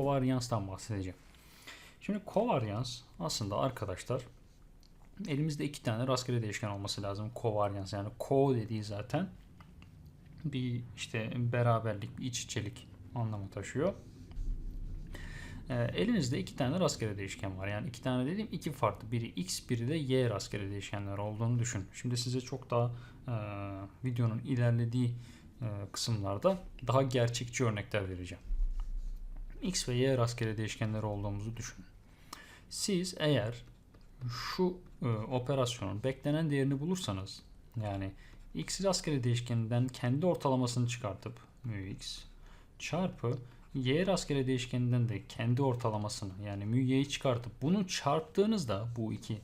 kovaryanstan bahsedeceğim. Şimdi kovaryans aslında arkadaşlar elimizde iki tane rastgele değişken olması lazım. Kovaryans yani ko dediği zaten bir işte beraberlik, iç içelik anlamı taşıyor. Ee, elinizde iki tane rastgele değişken var. Yani iki tane dediğim iki farklı. Biri x, biri de y rastgele değişkenler olduğunu düşün. Şimdi size çok daha e, videonun ilerlediği e, kısımlarda daha gerçekçi örnekler vereceğim. X ve y rastgele değişkenleri olduğumuzu düşünün. Siz eğer şu e, operasyonun beklenen değerini bulursanız yani x rastgele değişkeninden kendi ortalamasını çıkartıp mu x çarpı y rastgele değişkeninden de kendi ortalamasını yani mu y'yi çıkartıp bunu çarptığınızda bu iki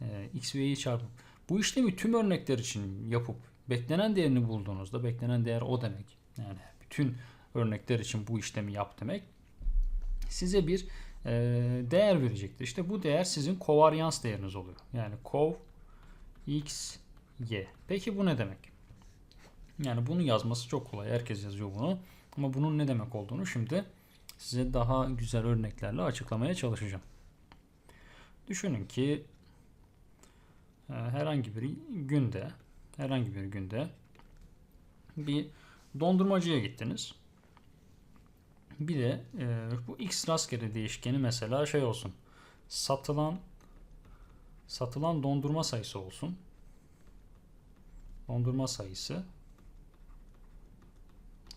e, x ve y'yi çarpıp bu işlemi tüm örnekler için yapıp beklenen değerini bulduğunuzda beklenen değer o demek. Yani bütün örnekler için bu işlemi yap demek. Size bir e, değer verecektir. İşte bu değer sizin kovaryans değeriniz oluyor. Yani kov x y. Peki bu ne demek? Yani bunu yazması çok kolay. Herkes yazıyor bunu. Ama bunun ne demek olduğunu şimdi size daha güzel örneklerle açıklamaya çalışacağım. Düşünün ki e, herhangi bir günde herhangi bir günde bir dondurmacıya gittiniz. Bir de e, bu x rastgele değişkeni mesela şey olsun. Satılan satılan dondurma sayısı olsun. Dondurma sayısı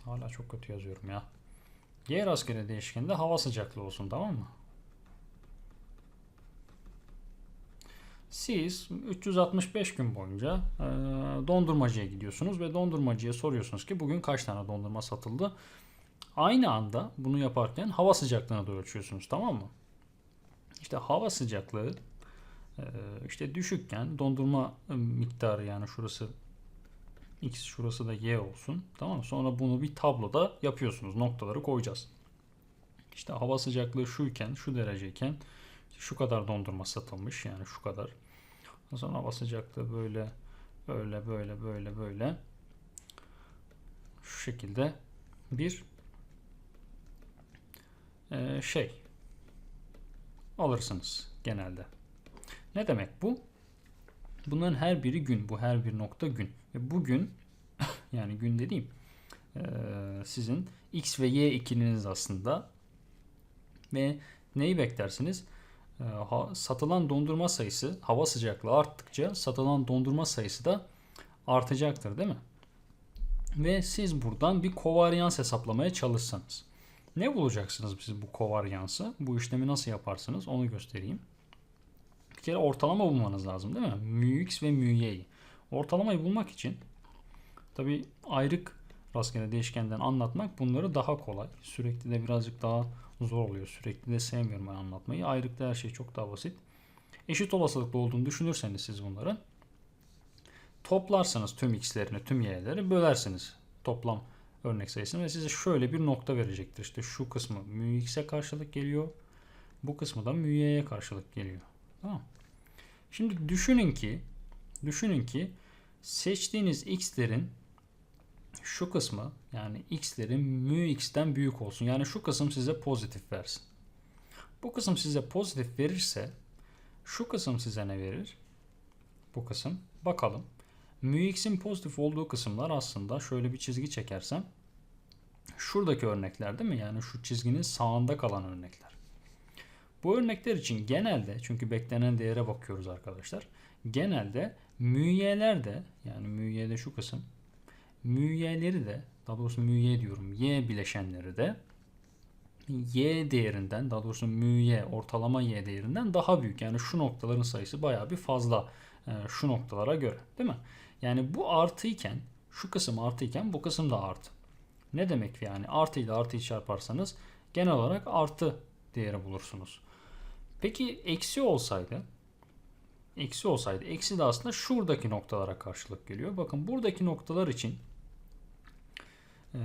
Hala çok kötü yazıyorum ya. Y rastgele değişkeninde hava sıcaklığı olsun tamam mı? Siz 365 gün boyunca e, dondurmacıya gidiyorsunuz ve dondurmacıya soruyorsunuz ki bugün kaç tane dondurma satıldı. Aynı anda bunu yaparken hava sıcaklığını da ölçüyorsunuz tamam mı? İşte hava sıcaklığı e, işte düşükken dondurma miktarı yani şurası x şurası da y olsun. Tamam mı? Sonra bunu bir tabloda yapıyorsunuz. Noktaları koyacağız. İşte hava sıcaklığı şuyken, şu dereceyken şu kadar dondurma satılmış. Yani şu kadar. Sonra hava sıcaklığı böyle böyle böyle böyle böyle şu şekilde bir e, şey alırsınız genelde. Ne demek bu? Bunların her biri gün. Bu her bir nokta gün. Ve bugün yani gün dediğim e, sizin x ve y ikiliniz aslında. Ve neyi beklersiniz? E, satılan dondurma sayısı hava sıcaklığı arttıkça satılan dondurma sayısı da artacaktır değil mi? Ve siz buradan bir kovaryans hesaplamaya çalışsanız. Ne bulacaksınız siz bu kovaryansı? Bu işlemi nasıl yaparsınız? Onu göstereyim. Bir kere ortalama bulmanız lazım değil mi? Mu x ve y'yi. Ortalamayı bulmak için tabi ayrık rastgele değişkenden anlatmak bunları daha kolay. Sürekli de birazcık daha zor oluyor. Sürekli de sevmiyorum ben anlatmayı. Ayrıkta her şey çok daha basit. Eşit olasılıklı olduğunu düşünürseniz siz bunları toplarsanız tüm x'lerini, tüm y'leri bölersiniz toplam örnek sayısını ve size şöyle bir nokta verecektir. İşte şu kısmı mu x'e karşılık geliyor. Bu kısmı da mu y'ye karşılık geliyor. Tamam. Şimdi düşünün ki düşünün ki seçtiğiniz x'lerin şu kısmı yani x'lerin mu x'ten büyük olsun. Yani şu kısım size pozitif versin. Bu kısım size pozitif verirse şu kısım size ne verir? Bu kısım. Bakalım. Mu x'in pozitif olduğu kısımlar aslında şöyle bir çizgi çekersem şuradaki örnekler değil mi? Yani şu çizginin sağında kalan örnekler. Bu örnekler için genelde çünkü beklenen değere bakıyoruz arkadaşlar. Genelde müyeler de yani müyede şu kısım müyeleri de daha doğrusu müye diyorum y bileşenleri de y değerinden daha doğrusu müye ortalama y değerinden daha büyük. Yani şu noktaların sayısı bayağı bir fazla e, şu noktalara göre değil mi? Yani bu artıyken şu kısım artıyken bu kısım da artı. Ne demek yani artı ile artıyı çarparsanız genel olarak artı değeri bulursunuz. Peki eksi olsaydı eksi olsaydı eksi de aslında şuradaki noktalara karşılık geliyor. Bakın buradaki noktalar için e,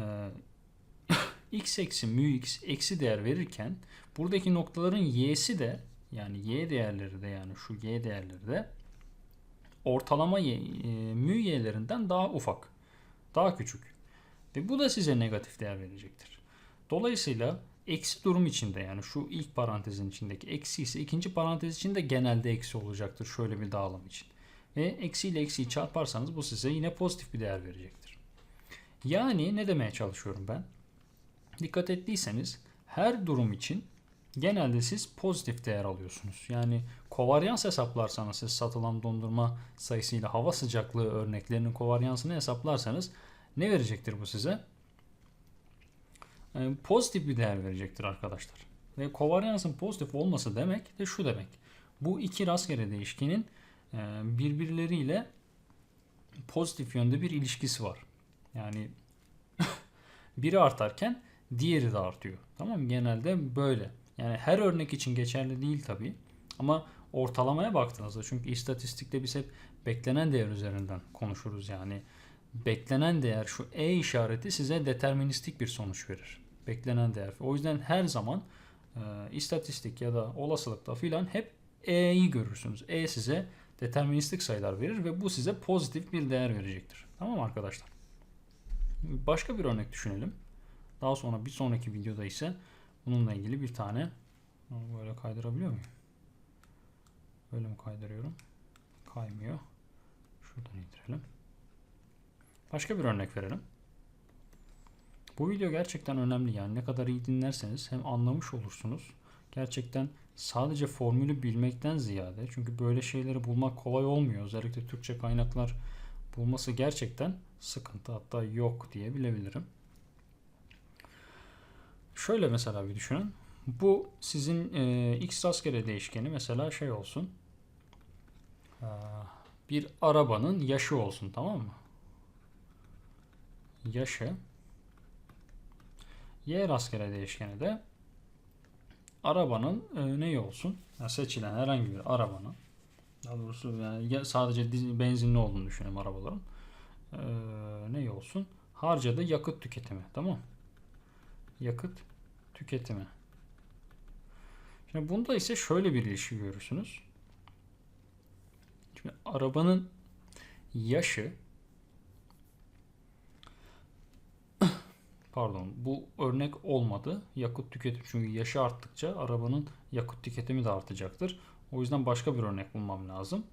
x eksi mu x eksi değer verirken buradaki noktaların y'si de yani y değerleri de yani şu y değerleri de ortalama y, e, mu y'lerinden daha ufak. Daha küçük. Ve bu da size negatif değer verecektir. Dolayısıyla Eksi durum içinde yani şu ilk parantezin içindeki eksi ise ikinci parantez içinde genelde eksi olacaktır şöyle bir dağılım için. Ve eksi ile eksiyi çarparsanız bu size yine pozitif bir değer verecektir. Yani ne demeye çalışıyorum ben? Dikkat ettiyseniz her durum için genelde siz pozitif değer alıyorsunuz. Yani kovaryans hesaplarsanız siz satılan dondurma sayısıyla hava sıcaklığı örneklerinin kovaryansını hesaplarsanız ne verecektir bu size? Ee, pozitif bir değer verecektir arkadaşlar. Ve kovaryansın pozitif olması demek de şu demek. Bu iki rastgele değişkenin e, birbirleriyle pozitif yönde bir ilişkisi var. Yani biri artarken diğeri de artıyor. Tamam mı? Genelde böyle. Yani her örnek için geçerli değil tabii. Ama ortalamaya baktığınızda çünkü istatistikte biz hep beklenen değer üzerinden konuşuruz yani. Beklenen değer şu E işareti size deterministik bir sonuç verir. Beklenen değer. O yüzden her zaman e, istatistik ya da olasılıkta filan hep E'yi görürsünüz. E size deterministik sayılar verir ve bu size pozitif bir değer verecektir. Tamam arkadaşlar? Başka bir örnek düşünelim. Daha sonra bir sonraki videoda ise bununla ilgili bir tane böyle kaydırabiliyor muyum? Böyle mi kaydırıyorum? Kaymıyor. Şuradan indirelim. Başka bir örnek verelim. Bu video gerçekten önemli yani ne kadar iyi dinlerseniz hem anlamış olursunuz. Gerçekten sadece formülü bilmekten ziyade çünkü böyle şeyleri bulmak kolay olmuyor. Özellikle Türkçe kaynaklar bulması gerçekten sıkıntı hatta yok diye bilebilirim. Şöyle mesela bir düşünün. Bu sizin e, x rastgele değişkeni mesela şey olsun. E, bir arabanın yaşı olsun tamam mı? Yaşı. Y rastgele değişkeni de arabanın e, neyi olsun? Yani seçilen herhangi bir arabanın daha doğrusu yani sadece benzinli olduğunu düşünelim arabaların. Ee, ne olsun? Harcadığı yakıt tüketimi. Tamam Yakıt tüketimi. Şimdi bunda ise şöyle bir ilişki görürsünüz. Şimdi arabanın yaşı pardon bu örnek olmadı. Yakıt tüketimi çünkü yaşı arttıkça arabanın yakıt tüketimi de artacaktır. O yüzden başka bir örnek bulmam lazım.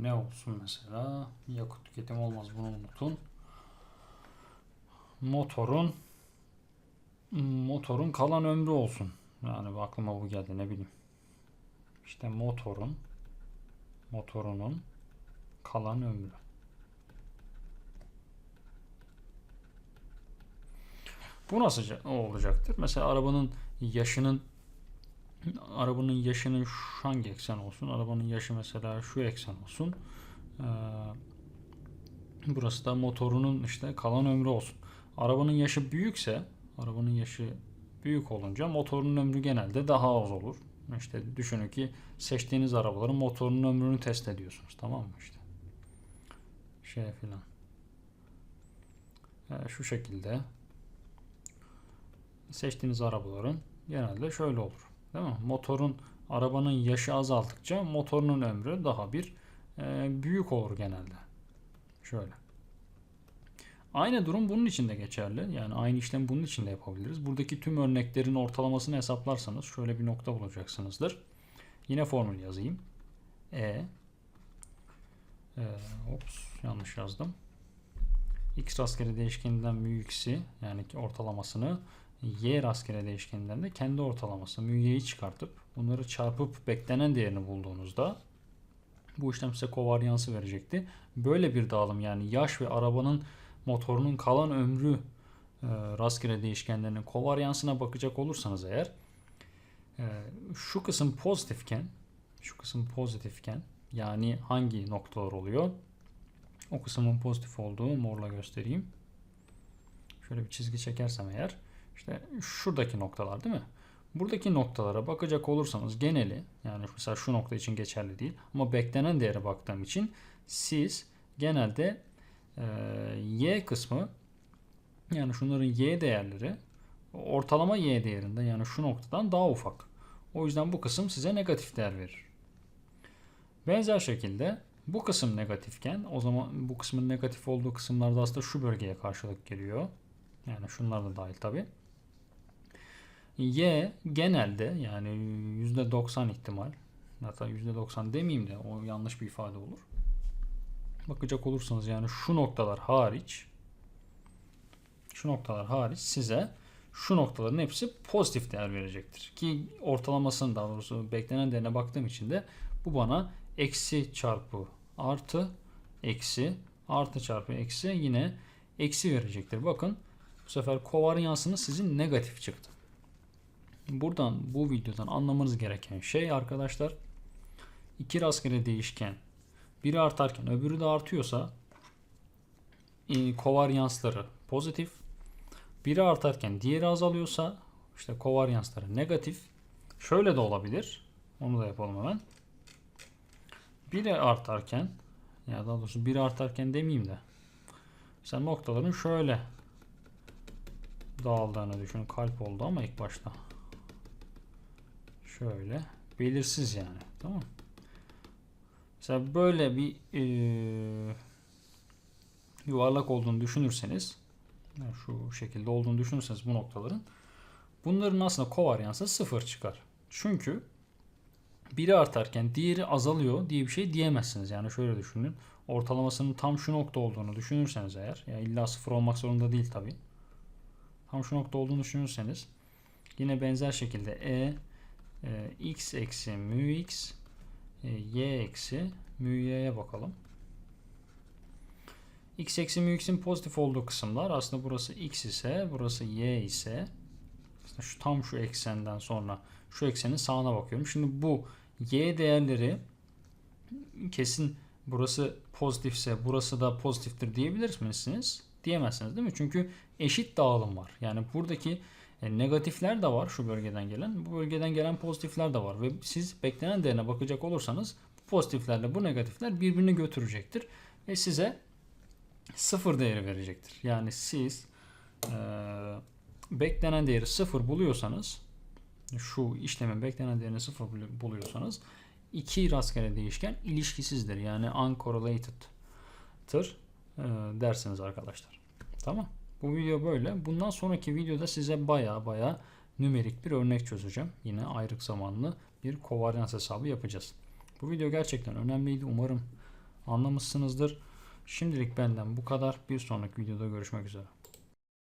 Ne olsun mesela? Yakıt tüketimi olmaz bunu unutun. Motorun motorun kalan ömrü olsun. Yani aklıma bu geldi ne bileyim. İşte motorun motorunun kalan ömrü. Bu nasıl olacaktır? Mesela arabanın yaşının arabanın yaşının şu hangi eksen olsun? Arabanın yaşı mesela şu eksen olsun. Ee, burası da motorunun işte kalan ömrü olsun. Arabanın yaşı büyükse, arabanın yaşı büyük olunca motorun ömrü genelde daha az olur. İşte düşünün ki seçtiğiniz arabaların motorunun ömrünü test ediyorsunuz. Tamam mı işte? Şey filan. Ee, şu şekilde seçtiğiniz arabaların genelde şöyle olur. Değil mi? Motorun arabanın yaşı azaldıkça motorunun ömrü daha bir e, büyük olur genelde. Şöyle. Aynı durum bunun için de geçerli. Yani aynı işlem bunun için de yapabiliriz. Buradaki tüm örneklerin ortalamasını hesaplarsanız şöyle bir nokta bulacaksınızdır. Yine formül yazayım. E, e ops yanlış yazdım. X rastgele değişkeninden büyüksi yani ortalamasını y rastgele değişkeninden de kendi ortalaması mü'yi çıkartıp bunları çarpıp beklenen değerini bulduğunuzda bu işlem size kovaryansı verecekti. Böyle bir dağılım yani yaş ve arabanın motorunun kalan ömrü e, rastgele değişkenlerinin kovaryansına bakacak olursanız eğer e, şu kısım pozitifken şu kısım pozitifken yani hangi noktalar oluyor? O kısmın pozitif olduğu morla göstereyim. Şöyle bir çizgi çekersem eğer işte şuradaki noktalar değil mi? Buradaki noktalara bakacak olursanız geneli yani mesela şu nokta için geçerli değil ama beklenen değere baktığım için siz genelde e, y kısmı yani şunların y değerleri ortalama y değerinden yani şu noktadan daha ufak. O yüzden bu kısım size negatif değer verir. Benzer şekilde bu kısım negatifken o zaman bu kısmın negatif olduğu kısımlarda aslında şu bölgeye karşılık geliyor. Yani şunlar da dahil tabi. Y genelde yani %90 ihtimal hatta %90 demeyeyim de o yanlış bir ifade olur. Bakacak olursanız yani şu noktalar hariç şu noktalar hariç size şu noktaların hepsi pozitif değer verecektir. Ki ortalamasını daha doğrusu beklenen değerine baktığım için de bu bana eksi çarpı artı eksi artı çarpı eksi yine eksi verecektir. Bakın bu sefer kovaryansınız sizin negatif çıktı. Buradan bu videodan anlamanız gereken şey arkadaşlar iki rastgele değişken biri artarken öbürü de artıyorsa e, kovaryansları pozitif biri artarken diğeri azalıyorsa işte kovaryansları negatif. Şöyle de olabilir. Onu da yapalım hemen. Biri artarken ya daha doğrusu biri artarken demeyeyim de mesela noktaların şöyle dağıldığını düşünün. Kalp oldu ama ilk başta. Şöyle belirsiz yani. Tamam Mesela böyle bir e, yuvarlak olduğunu düşünürseniz yani şu şekilde olduğunu düşünürseniz bu noktaların bunların aslında kovaryansı sıfır çıkar. Çünkü biri artarken diğeri azalıyor diye bir şey diyemezsiniz. Yani şöyle düşünün. Ortalamasının tam şu nokta olduğunu düşünürseniz eğer. Ya illa sıfır olmak zorunda değil tabi. Tam şu nokta olduğunu düşünürseniz yine benzer şekilde e, e x eksi mu x y eksi mu y'ye bakalım x eksi mu x'in pozitif olduğu kısımlar aslında burası x ise burası y ise aslında şu tam şu eksenden sonra şu eksenin sağına bakıyorum. Şimdi bu y değerleri kesin burası pozitifse burası da pozitiftir diyebilir misiniz? Diyemezsiniz değil mi? Çünkü eşit dağılım var. Yani buradaki e, negatifler de var şu bölgeden gelen. Bu bölgeden gelen pozitifler de var. Ve siz beklenen değerine bakacak olursanız bu pozitiflerle bu negatifler birbirini götürecektir. Ve size sıfır değeri verecektir. Yani siz e, beklenen değeri sıfır buluyorsanız şu işlemin beklenen değerini sıfır buluyorsanız iki rastgele değişken ilişkisizdir. Yani uncorrelated'tır e, dersiniz arkadaşlar. Tamam. Bu video böyle. Bundan sonraki videoda size baya baya nümerik bir örnek çözeceğim. Yine ayrık zamanlı bir kovaryans hesabı yapacağız. Bu video gerçekten önemliydi. Umarım anlamışsınızdır. Şimdilik benden bu kadar. Bir sonraki videoda görüşmek üzere.